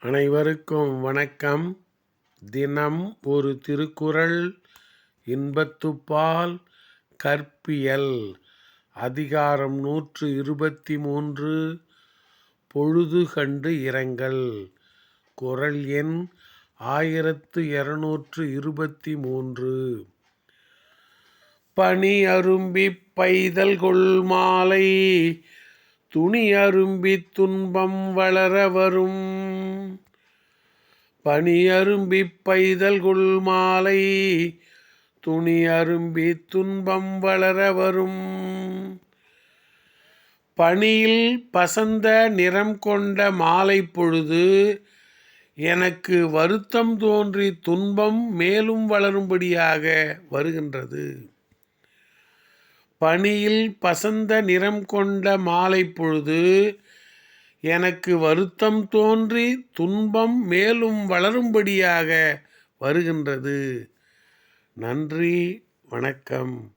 அனைவருக்கும் வணக்கம். தினம் ஒரு திருக்குறள் இன்பத்துப்பால் கற்பியல். அதிகாரம் நூற்று இருபத்தி மூன்று பொழுது கண்டு இரங்கல். குரல் எண் ஆயிரத்து இருநூற்று இருபத்தி மூன்று பனி அரும்பி பைதல் கொள் மாலை துணி அரும்பி துன்பம் வளர வரும். பனி அரும்பி பைதல் கொள் மாலை துணி அரும்பி துன்பம் வளர வரும். பனியில் பசந்த நிறம் கொண்ட மாலை பொழுது எனக்கு வருத்தம் தோன்றி துன்பம் மேலும் வளரும்படியாக வருகின்றது. பனியில் பசந்த நிறம் கொண்ட மாலை பொழுது எனக்கு வருத்தம் தோன்றி துன்பம் மேலும் வளரும்படியாக வருகின்றது. நன்றி வணக்கம்.